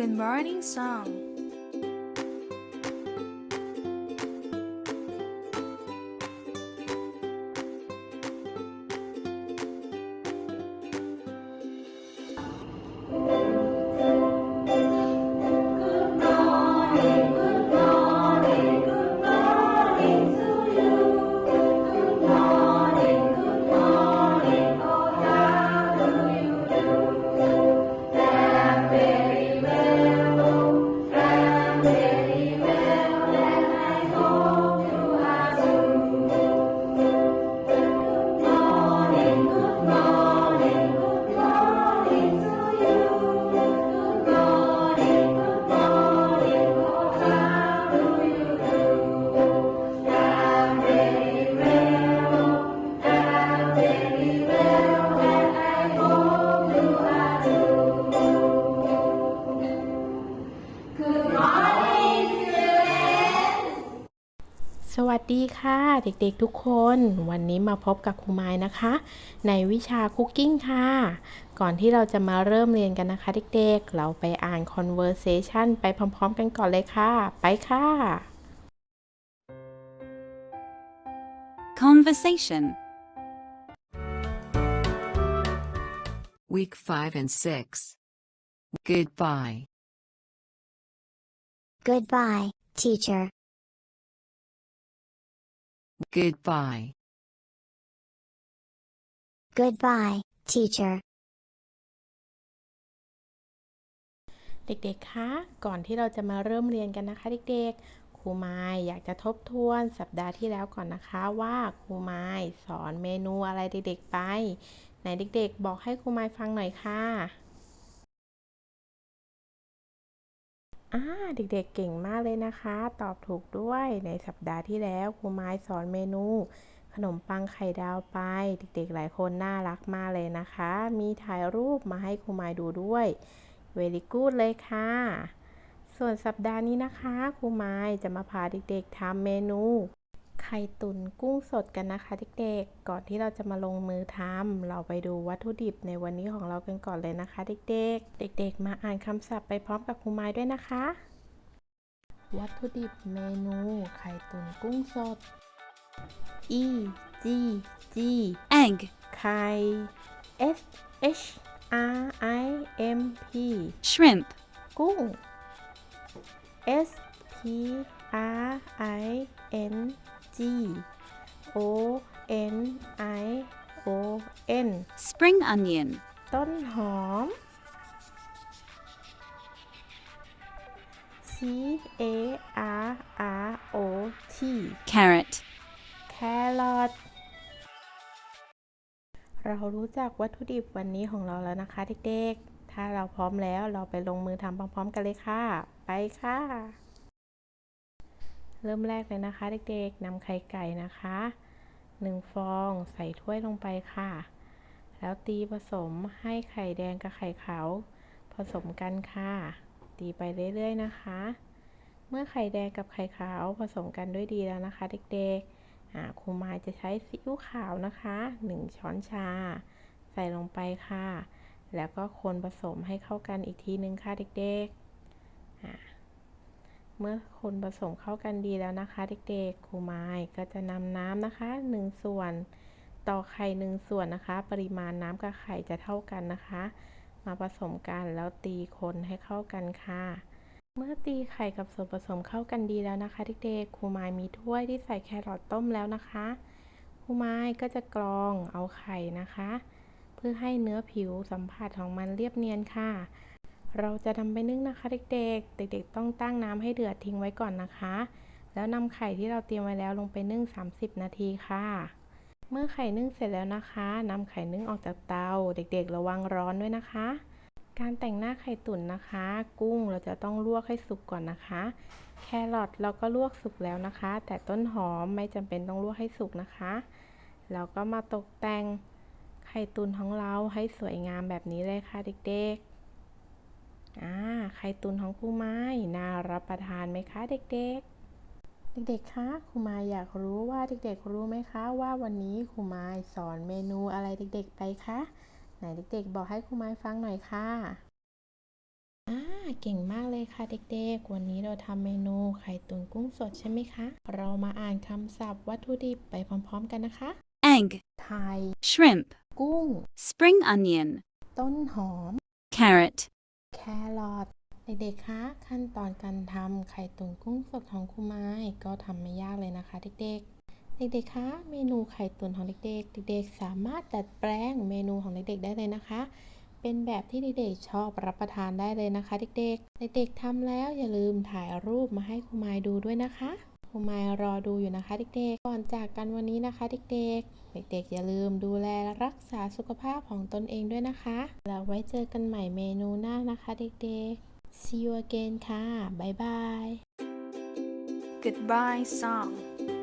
Good morning song ดีค่ะ เด็กๆทุกคน วันนี้มาพบกับครูไม้นะคะ ในวิชาคุกกิ้งค่ะ ก่อนที่เราจะมาเริ่มเรียนกันนะคะเด็กๆ เราไปอ่าน conversation ไปพร้อมๆ กันก่อนเลยค่ะ ไปค่ะ Conversation. Week 5 and 6. Goodbye. Goodbye, teacher. Goodbye. Goodbye, teacher. เด็กๆ คะ ก่อนที่เราจะมาเริ่มเรียนกันนะคะ เด็กๆ ครูไม้อยากจะทบทวนสัปดาห์ที่แล้วก่อนนะคะว่าครูไม้สอนเมนูอะไรเด็กๆ ไป ไหนเด็กๆ บอกให้ครูไม้ฟังหน่อยค่ะ อ่าเด็กๆเก่งมากเลยนะคะ ตอบถูกด้วยในสัปดาห์ที่แล้วครูไม้สอนเมนู ขนมปังไข่ดาวไป เด็กๆ หลายคนน่ารักมากเลยนะคะ มีถ่ายรูปมาให้ครูไม้ดูด้วยเวลิกูดเลยค่ะ ส่วนสัปดาห์นี้นะคะครูไม้จะมาพาเด็กๆทำเมนู ไข่ตุ๋นกุ้งสดกันนะคะเด็กๆ ก่อนที่เราจะมาลงมือทำเราไปดูวัตถุดิบในวันนี้ของเรากันก่อนเลยนะคะเด็กๆ เด็กๆ มาอ่านคำศัพท์ไปพร้อมกับครูไม้ด้วยนะคะ วัตถุดิบเมนูไข่ตุ๋นกุ้งสด E G G Egg. ไข่ S H R I M P Shrimp. กุ้ง S P R I N G O N I O N Spring onion. ต้นหอม C A R R O T Carrot. แครอทเรารู้จักวัตถุดิบวันนี้ของเราแล้วนะคะเด็กๆ ถ้าเราพร้อมแล้วเราไปลงมือทำพร้อมๆกันเลยค่ะ ไปค่ะ เริ่มแรกเลยนะคะ เด็กๆนำไข่ไก่นะคะหนึ่งฟองใส่ถ้วยลงไปค่ะ แล้วตีผสมให้ไข่แดงกับไข่ขาวผสมกันค่ะ ตีไปเรื่อยๆนะคะ เมื่อไข่แดงกับไข่ขาวผสมกันด้วยดีแล้วนะคะ เด็กๆครูมายจะใช้ซีอิ๊วขาวนะคะ 1 ช้อนชา ใส่ลงไปค่ะ แล้วก็คนผสมให้เข้ากันอีกทีนึงค่ะเด็กๆ เมื่อคนผสมเข้ากันดีแล้วนะคะ เด็กๆครูไมายก็จะนำน้ำนะคะ 1 ส่วน ต่อไข่1ส่วนนะคะ ปริมาณน้ำกับไข่จะเท่ากันนะคะ มาผสมกันแล้วตีคนให้เข้ากันค่ะ เมื่อตีไข่กับส่วนผสมเข้ากันดีแล้วนะคะ เด็กๆครูไม้มีถ้วยที่ใส่แครอทต้มแล้วนะคะครูไม้ก็จะกรองเอาไข่นะคะ เพื่อให้เนื้อผิวสัมผัสของมันเรียบเนียนค่ะ เราจะทำไปนึ่งนะคะเด็กๆ เด็กๆ ต้องตั้งน้ำให้เดือดทิ้งไว้ก่อนนะคะ แล้วนำไข่ที่เราเตรียมไว้แล้วลงไปนึ่ง 30 นาทีค่ะ เมื่อไข่นึ่งเสร็จแล้วนะคะนำไข่นึ่งออกจากเตา เด็กๆ ระวังร้อนด้วยนะคะ การแต่งหน้าไข่ตุ๋นนะคะ กุ้งเราจะต้องลวกให้สุกก่อนนะคะ แครอทเราก็ลวกสุกแล้วนะคะ แต่ต้นหอมไม่จำเป็นต้องลวกให้สุกนะคะแล้วก็มาตกแต่งไข่ตุ๋นของเราให้สวยงามแบบนี้เลยค่ะเด็กๆ อ่าไข่ตุ๋นของครูไม้น่ารับประทานไหมคะเด็กๆ เด็กๆ คะครูไม้อยากรู้ว่าเด็กๆ รู้ไหมคะ ว่าวันนี้ครูไม้สอนเมนูอะไรเด็ก ๆ ไปคะ ไหนเด็ก ๆ บอกให้ครูไม้ฟังหน่อยค่ะอ่าเก่งมากเลยค่ะเด็กๆ วันนี้เราทำเมนูไข่ตุ๋นกุ้งสดใช่ไหมคะ เรามาอ่านคำศัพท์วัตถุดิบไปพร้อมๆกันนะคะ egg, ไข่ shrimp, กุ้ง spring onion, ต้นหอม carrot, แครอทเด็กๆ คะ ขั้นตอนการทำไข่ตุ๋นกุ้งสดของครูไม้ก็ทำไม่ยากเลยนะคะ เด็กๆ เด็กๆ คะ เมนูไข่ตุ๋นของเด็กๆ เด็กๆ สามารถดัดแปลงเมนูของเด็กๆ ได้เลยนะคะ เป็นแบบที่เด็กๆ ชอบรับประทานได้เลยนะคะ เด็กๆ เด็กๆทำแล้วอย่าลืมถ่ายรูปมาให้ครูไม้ดูด้วยนะคะ ครูไม้รอดูอยู่นะคะเด็กๆ ก่อนจากกันวันนี้นะคะเด็กๆ เด็กๆ อย่าลืมดูแลรักษาสุขภาพของตนเองด้วยนะคะ แล้วไว้เจอกันใหม่เมนูหน้านะคะเด็กๆ see you again ค่ะ บ๊ายบาย Goodbye song.